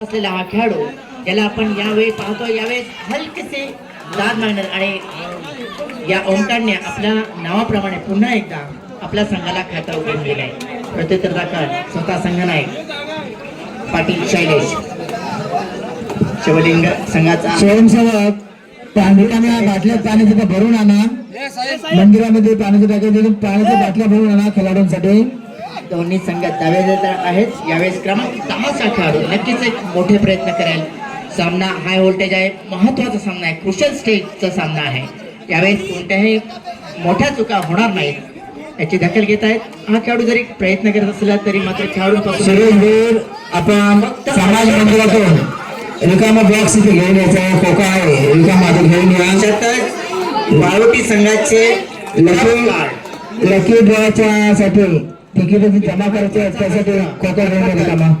असलेला हा खेळाडू याला आपण यावेळी पाहतो. यावेळेस हलकेसे दाद मागणार आणि या ओंकारने आपल्या नावाप्रमाणे पुन्हा एकदा आपल्या संघाला खातं उघडून दिलंय प्रत्युत्तर दाखल स्वतः संघनायक पाटील शैलेश. शिवलिंग संघाचा स्वयंसेवक पाण्याच्या बाटल्या पाणी तिथं भरून आणा. मंदिरामध्ये पाण्याच्या टाक्या तिथून पाण्याच्या बाटल्या भरून आणा खेळाडूंसाठी. दोन्ही संघ दावेदार आहेत. यावेळेस क्रमांक दहाचा खेळाडू नक्कीच एक मोठे प्रयत्न करेल. सामना हाय व्होल्टेज आहे. महत्त्वाचा सामना आहे. क्रुशल स्टेजचा सामना आहे. यावेळेस कोणत्याही मोठ्या चुका होणार नाहीत. याची दखल घेत आहेत. हा खेळाडू जरी प्रयत्न करत असला तरी मात्र खेळाडू सुरेश आपण समाज मंदिरातून रिकामा बॉक्स इथे घेऊन यायचा खोका आहे. रिकामा घेऊन या. बाळवटी संघाचे लकी लकी ड्रॉच्या साठी तिकीट जमा करायचे त्यासाठी खोका घेऊन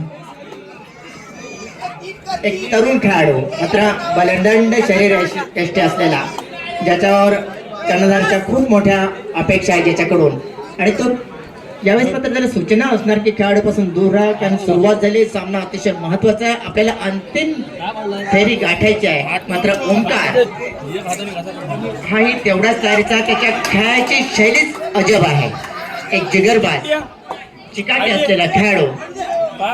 एक तरुण खेळाडू मात्र बलंदंड शरीर यष्टी असलेला ज्याच्यावर कर्णधारच्या खूप मोठ्या अपेक्षा आहेत ज्याच्याकडून आणि तो यावेळेस मात्र त्याला सूचना असणार की खेळाडूपासून दूर राहा कारण सुरुवात झाली सामना अतिशय महत्त्वाचा आहे आपल्याला अंतिम फेरी गाठायची आहे मात्र ओंकार. हाही तेवढाच तयारीचा त्याच्या खेळाची शैलीच अजब आहे. एक जिगरबाज. चिकाटी असलेला खेळाडू.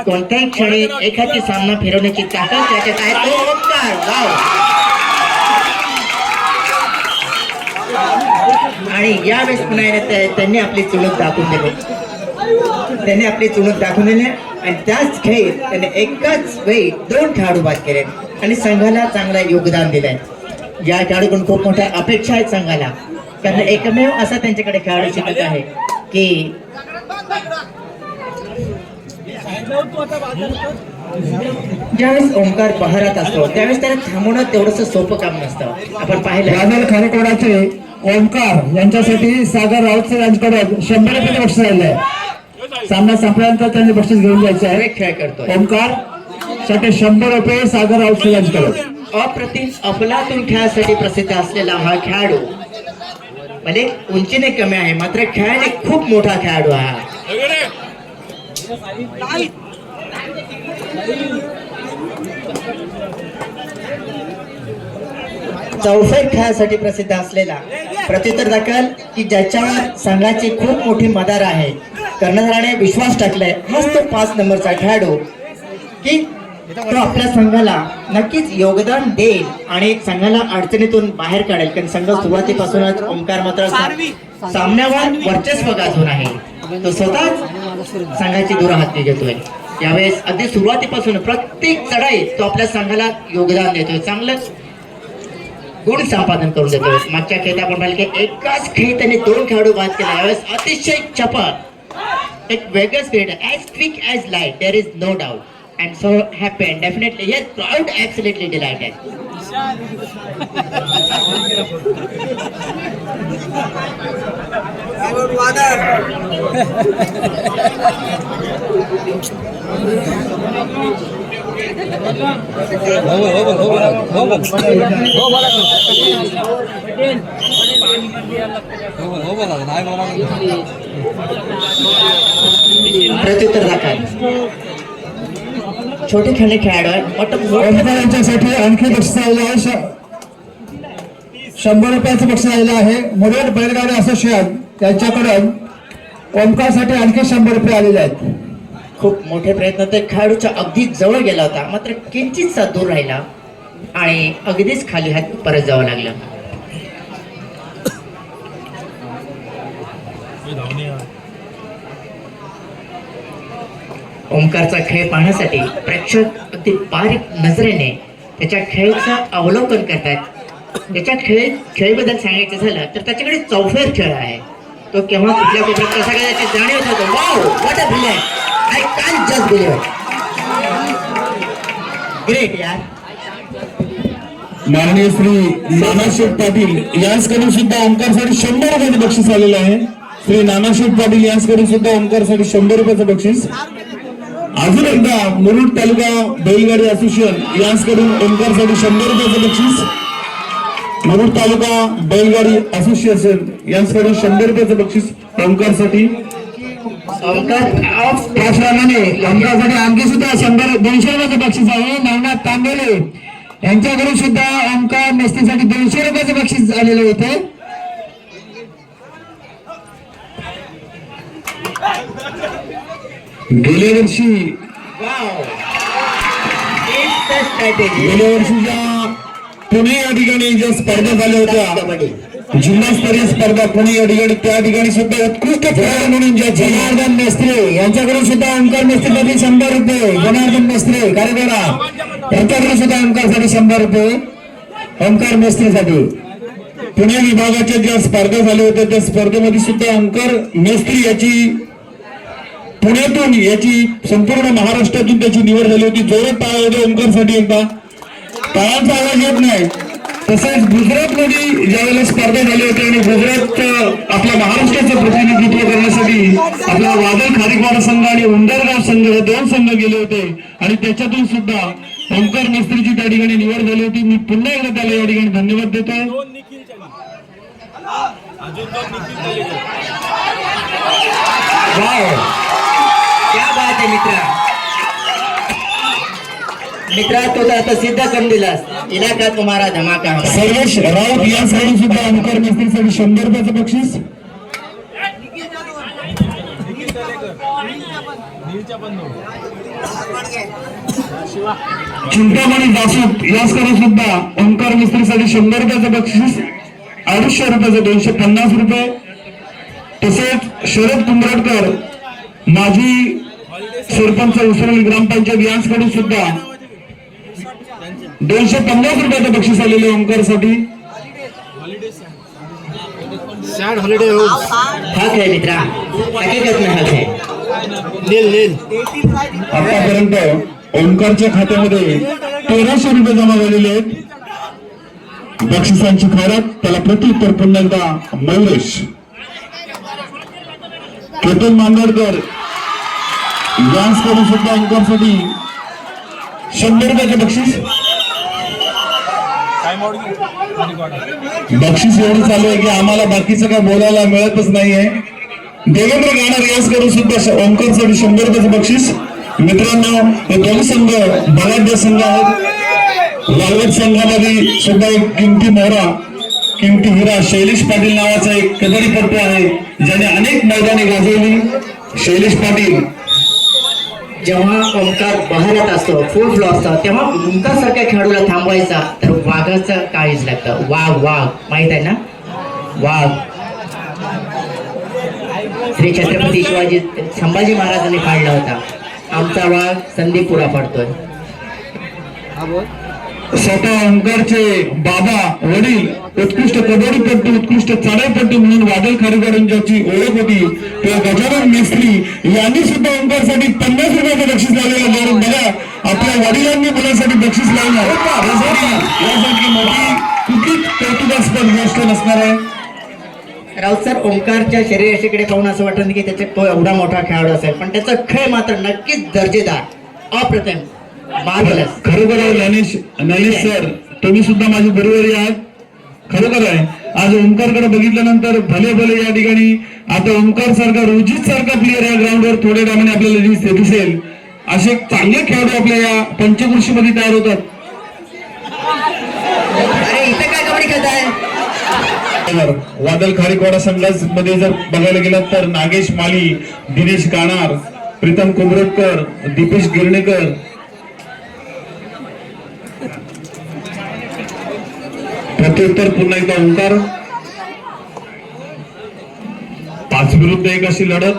कोणत्याही क्षणी एखादी सामना फिरवण्याची ताकद त्याच्यात आहे. तो ओंकार. वाव. आणि यावेळेस पुन्हा त्यांनी आपली चुणूक दाखवून दिली. त्यांनी आपली चुणूक दाखवून दिली. आणि त्याच खेळीत त्याने एकाच वेळी दोन खेळाडू बाद केले. आणि संघाला चांगलं योगदान दिलंय. या खेळाडूकडून खूप मोठ्या अपेक्षा आहेत संघाला. कारण एकमेव असा त्यांच्याकडे खेळाडू शिकत आहे. की ज्यावेळेस ओंकार बहरात असतो त्यावेळेस त्याला थांबवणं तेवढंसं सोपं काम नसतं. आपण पाहिलं. राजल खारेकोडाचे ओंकार यांच्यासाठी सागर राऊत यांच्याकडे शंभर रुपये बक्षीस राहिले आहे सामना संपल्यानंतर त्यांनी बक्षीस घेऊन जायचं आहे. खेळ करतोय. ओंकारसाठी शंभर रुपये सागर राऊत यांच्याकडे. अप्रतिम अफलातून खेळासाठी प्रसिद्ध असलेला हा खेळाडू म्हणजे उंचीने कमी आहे मात्र खेळाने खूप मोठा खेळाडू आहे हा. चौफेर खेळासाठी प्रसिद्ध असलेला प्रत्युत्तर दाखल की ज्याच्यावर संघाची खूप मोठी मदार आहे. कर्णधाराने विश्वास टाकलाय हाच तो पाच नंबरचा खेळाडू. की तो आपल्या संघाला नक्कीच योगदान देईल आणि संघाला अडचणीतून बाहेर काढेल. कारण संघ सुरुवातीपासूनच ओंकार मात्र सामन्यावर वर्चस्व गाजवून आहे. तो स्वतःच संघाची दुराहाती घेतोय. यावेळेस अगदी सुरुवातीपासून प्रत्येक चढाईत तो आपल्या संघाला योगदान देतोय. चांगलं गुण संपादन करून देतोय. मागच्या खेळात आपण पाहिलं की एकाच खेळी त्याने दोन खेळाडू बाद केला. यावेळेस अतिशय चपळ. एक वेगळं spirit as quick as light there is no doubt and so happy and definitely yes proud, absolutely delighted. Our mother. ಪ್ರತ್ಯುತ್ತರ ಹಾಕಿ छोटे खेळणे खेळाडू आहे मोठं मोठं ओंकार यांच्यासाठी आणखी बक्षीस आलेलं आहे शंभर रुपयाचं बक्षीस आलेलं आहे. मुरड बैलगाडी असोसिएशन यांच्याकडून ओंकारसाठी आणखी शंभर रुपये आलेले आहेत. खूप मोठे प्रयत्न. ते खेळाडूच्या अगदी जवळ गेला होता. मात्र किंचितसा दूर राहिला आणि अगदीच खाली हात परत जावं लागलं. ओंकारचा खेळ पाहण्यासाठी प्रेक्षक अगदी बारीक नजरेने त्याच्या खेळाचं अवलोकन करतात. त्याच्या खेळ खेळबद्दल सांगायचं झालं तर त्याच्याकडे चौफेर खेळ आहे. तो केव्हा कुठल्या कोपऱ्यात कसा काय त्याची जाणीव होतो wow what a brilliant I can't just believe great यार. माननीय श्री नानाशेठ पाटील यांच्याकडून सुद्धा ओंकारसाठी शंभर रुपयाचं बक्षीस आलेलं आहे. श्री नानाशेठ पाटील यांच्याकडून सुद्धा ओंकारसाठी शंभर रुपयाचं बक्षीस. अजून एकदा मुरुड तालुका बैलगाडी असोसिएशन यांचकडून ओंकारसाठी शंभर रुपयाचं बक्षीस. मुरुड तालुका बैलगाडी असोसिएशन यांच्याकडून शंभर रुपयाचं बक्षीस ओंकारसाठी. ओंकार ऑफ आणखी सुद्धा शंभर दोनशे रुपयाचं बक्षीस आहे. नवनाथ तांबेले यांच्याकडून सुद्धा ओंकार नेस्तीसाठी दोनशे रुपयाचं बक्षीस आलेलं होतं गेल्या वर्षी गेल्या वर्षीच्या पुणे या ठिकाणी ज्या स्पर्धा झाल्या होत्या जिल्हास्तरीय स्पर्धा पुणे या ठिकाणी त्या ठिकाणी सुद्धा उत्कृष्ट खेळाडू म्हणून ज्या जनार्दन मेस्त्रे यांच्याकडून सुद्धा ओंकार मेस्त्रीसाठी शंभर रुपये जनार्दन मेस्त्रे कार्यकरा यांच्याकडून सुद्धा ओंकारसाठी शंभर रुपये ओंकार मेस्त्रीसाठी पुणे विभागाच्या ज्या स्पर्धा झाल्या होत्या त्या स्पर्धेमध्ये सुद्धा ओंकार मेस्त्री याची पुण्यातून याची संपूर्ण महाराष्ट्रातून त्याची निवड झाली होती. जोरात टाळा होते ओंकारसाठी एकदा. टाळांचा आवाज येत नाही. तसेच गुजरातमध्ये ज्यावेळेला स्पर्धा झाली होती आणि गुजरात आपल्या महाराष्ट्राचं प्रतिनिधित्व करण्यासाठी आपला वादळ खारीकवाडा संघ आणि उंदरगाव संघ हे दोन संघ गेले होते. आणि त्याच्यातून सुद्धा ओंकार मिस्त्रीची त्या ठिकाणी निवड झाली होती. मी पुन्हा एकदा त्याला या ठिकाणी धन्यवाद देतोय. अजून दोन निखिल झाले वाव. क्या बात आहे मित्रा. मित्रा तो तर आता सिद्ध करून दिलास. इलाका तुम्हारा धमाका. सर्वेश राऊत यांसाठी सुद्धा ओंकार मिस्त्रीसाठी शंभर रुपयाचं बक्षीस. चिंतामणी दासूत यासकरा सुद्धा ओंकार मिस्त्रीसाठी शंभर रुपयाचं बक्षीस. अडीचशे रुपयाचं दोनशे पन्नास रुपये. तसेच शरद कुंभरटकर माजी सरपंच उसरली ग्रामपंचायत यांच्याकडून सुद्धा दोनशे पन्नास रुपयाचं बक्षीस आलेलं आहे ओंकारसाठी. सॅड हॉलिडे हो. हक है मित्रा हकीकत में हक है नील नील. आतापर्यंत ओंकारच्या खात्यामध्ये तेराशे रुपये जमा झालेले आहेत. बक्षिसांची खैरात त्याला प्रत्युत्तर पुन्हा एकदा मयुरेश. केतन मांदडकर यांच्याकडून सुद्धा ओंकारसाठी शंभर रुपयाचे बक्षीस. बक्षीस एवढं चालू आहे की आम्हाला बाकीचं काय बोलायला मिळतच नाहीये. देवेंद्र गाणार यास करून सुद्धा ओंकारसाठी शंभर रुपयाचं बक्षीस. मित्रांनो हे दोन संघ बलाढ्य संघ आहेत. लालवत संघामध्ये सुद्धा एक किमती मोहरा किमती हिरा शैलेश पाटील नावाचा एक कबड्डीपटू आहे ज्याने अनेक मैदाने गाजवली. शैलेश पाटील. जेव्हा ओंकार बहरत असतो फुल फ्लो असतो तेव्हा ओंकार सारख्या खेळाडूला थांबवायचा तर वाघाचं काळीच लागतं वाघ वाघ. माहीत आहे ना? वाघ. श्री छत्रपती शिवाजी संभाजी महाराजांनी काढला होता. आमचा वाघ संदीप पुढा पडतोय स्वतः ओंकारचे बाबा वडील उत्कृष्ट कबड्डीपट्टू उत्कृष्ट चढाईपट्टू म्हणून वादळ खारीगाडून ज्याची ओळख होती. त्या गजानन मेस्त्री यांनी सुद्धा ओंकारसाठी पन्नास रुपयाचं बक्षीस लावलेलं बरं बघा आपल्या वडिलांनी मुलासाठी बक्षीस लावलं यासाठी मोठी कुठलीच कौतुकास्पद गोष्ट नसणार आहे. राऊत सर ओंकारच्या शरीराशीकडे पाहून असं वाटत नाही की त्याचा तो एवढा मोठा खेळाडू असेल पण त्याचा खेळ मात्र नक्कीच दर्जेदार अप्रतिम. खरोखर आहे ज्ञानेश ज्ञानेश सर तुम्ही सुद्धा माझे बरोबरी आहात. खरोखर आहे. आज ओंकारकडे बघितल्यानंतर भले भले या ठिकाणी आता ओंकार सारखा रोजित सारखा प्लेअर या ग्राउंडवर थोड्या टाइमाने आपल्याला दिस- दिसेल. असे चांगले खेळाडू आपल्या या पंचकृषीमध्ये तयार होतात. अरे इथं काय कबड्डी खेळताय? वादळ खारीकवाडा संघामध्ये जर बघायला गेलात तर नागेश माली दिनेश गाणार प्रीतम कुमरटकर दीपेश गिरणेकर प्रत्युत्तर पुन्हा एकदा ओंकार. पाच विरुद्ध एक अशी लढत.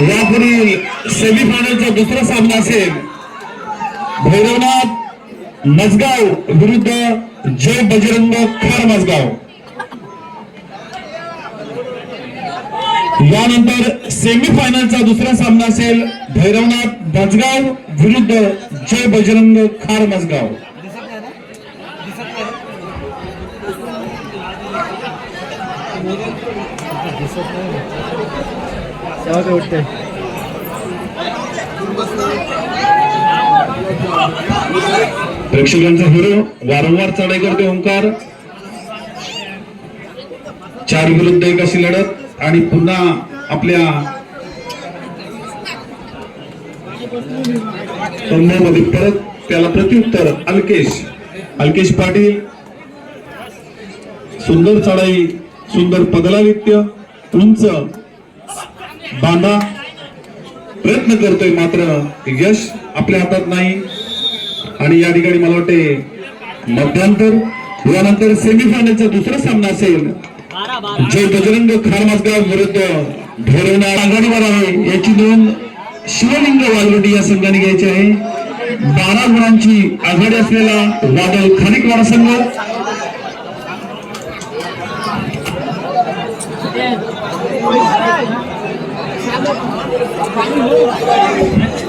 यापुढील सेमीफायनलचा दुसरा सामना असेल. भैरवनाथ मजगाव विरुद्ध जय बजरंग खार मजगाव यानंतर सेमीफायनलचा दुसरा सामना असेल भैरवनाथ मजगाव विरुद्ध जय बजरंग खार मजगाव. प्रेक्षकांचा हिरो वारंवार चढाई करते ओंकार. चार विरुद्ध एक अशी लढत. आणि पुन्हा आपल्या मध्ये परत त्याला प्रत्युत्तर अल्केश. अल्केश पाटील. सुंदर चढाई सुंदर पदलालित्य उंच बांधा. प्रयत्न करतोय मात्र यश आपल्या हातात नाही. आणि या ठिकाणी मला वाटते मध्यांतर यानंतर सेमीफायनलचा दुसरा सामना असेल. जे बजरंग खारमासगाव विरुद्ध भैरवनाथ आघाडीवर आहे याची नोंद शिवलिंग वालवटी या संघाने घ्यायची आहे. बारा गुणांची आघाडी असलेला वादळ खानिकवाडा संघ.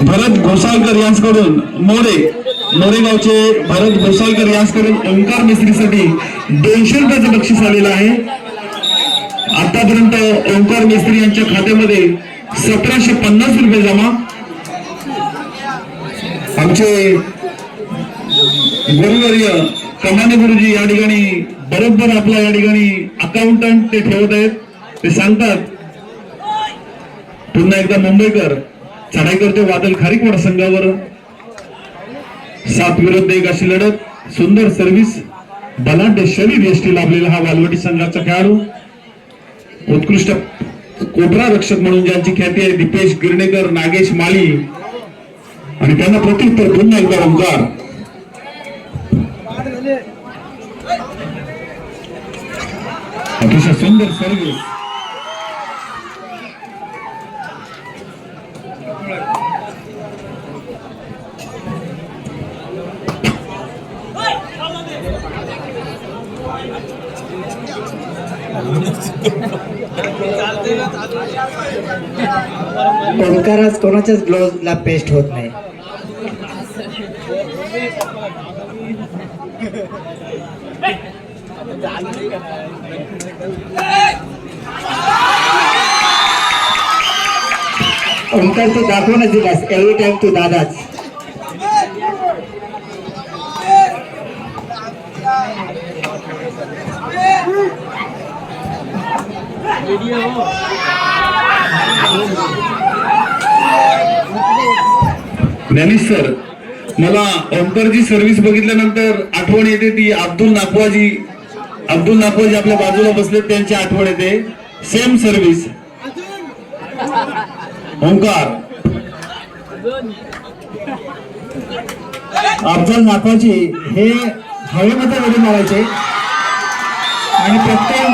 भरत घोसाळकर यांच्याकडून मोरे मोरेगावचे भरत घोसाळकर यांच्याकडून ओंकार मिस्त्रीसाठी दोनशे रुपयाचं बक्षीस आलेलं आहे. आतापर्यंत ओंकार मिस्त्री यांच्या खात्यामध्ये सतराशे पन्नास रुपये जमा. आमचे गुरुवर्य कमाने गुरुजी या ठिकाणी बरोबर आपला या ठिकाणी अकाउंटंट ते ठेवत आहेत. ते सांगतात पुन्हा एकदा मुंबईकर चढाई करते वादल खारीकवाड संघावर सात विरुद्ध एक अशी लढत. सुंदर सर्व्हिस बलाढ्य शरीर यष्टी लाभलेला हा वालवटी संघाचा खेळाडू. उत्कृष्ट कोटरा रक्षक म्हणून ज्यांची ख्याती आहे दीपेश गिरणेकर नागेश माळी आणि त्यांना प्रत्युत्तर पुन्हा एकदा ओंकार. अतिशय सुंदर सर्व्हिस ओंकाराज कोणाच्याच ग्लोव्हजला पेस्ट होत नाही. ओंकार तू दाखवूनच दिलास एव्हरी टाइम तू दादाच. ज्ञानेश सर मला ओंकारची सर्व्हिस बघितल्यानंतर आठवण येते ती अब्दुल नाकवाजी अब्दुल नाकवाजी आपल्या बाजूला बसले त्यांची आठवण येते. Same service Omkar. अफजल नाकवाची हे हवेमध्ये उडी मारायचे. आणि प्रत्येक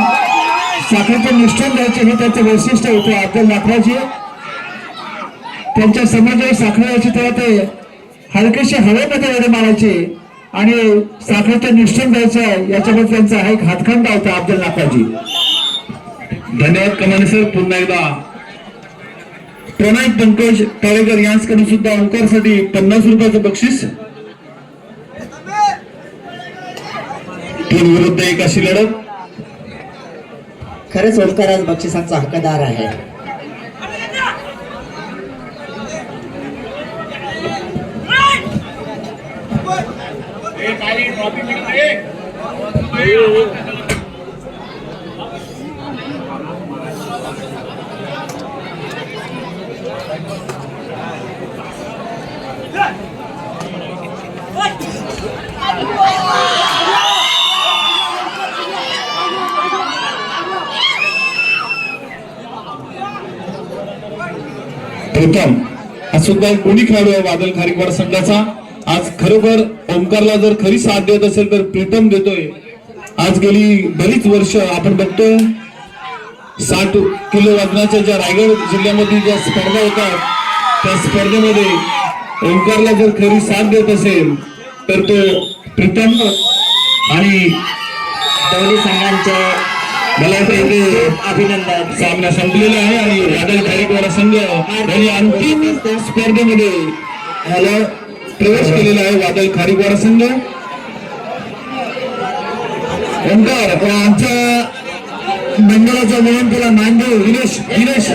शाखेचे मिश्रण द्यायचे हे त्याचे वैशिष्ट्य होते. अफजल नाकवाची त्यांच्या समाजाला साखर द्यायची तेव्हा ते हलकेसे हवेमध्ये उडी मारायचे आणि साखरेचं मिश्रण द्यायचं याच्यामध्ये त्यांचा हा एक हातखंडा होता अफजल नाकवाजी धन्यवाद कमाने सर पुन्हा एकदा. प्रणय पंकज टाळेकर यांच्याकडून सुद्धा ओंकारसाठी पन्नास रुपयाचं बक्षीस. तीन विरुद्ध एक अशी लढत. खरंच ओंकार आज बक्षिसांचा हक्कदार आहे. प्रथम हा सुद्धा एक कोणी खेळाडू आहे वादळ खारीकवाड संघाचा? आज खरोखर ओंकारला जर खरी साथ देत असेल तर प्रीतम देतोय. आज गेली बरीच वर्ष आपण बघतोय साठ किलो वजनाच्या ज्या रायगड जिल्ह्यामध्ये ज्या स्पर्धा होतात त्या स्पर्धेमध्ये ओंकारला जर खरी साथ देत असेल तर तो प्रीतम आणि दोन्ही संघांचे मला अभिनंदन. सामना संपलेला आहे आणि वादळ खारीकवाडा संघ यांनी अंतिम स्पर्धेमध्ये प्रवेश केलेला आहे वादळ खारीकवाडा संघ. ओंकार आमच्या मंडळाचा म्हणून तुला मानदेव विनेश विनेश.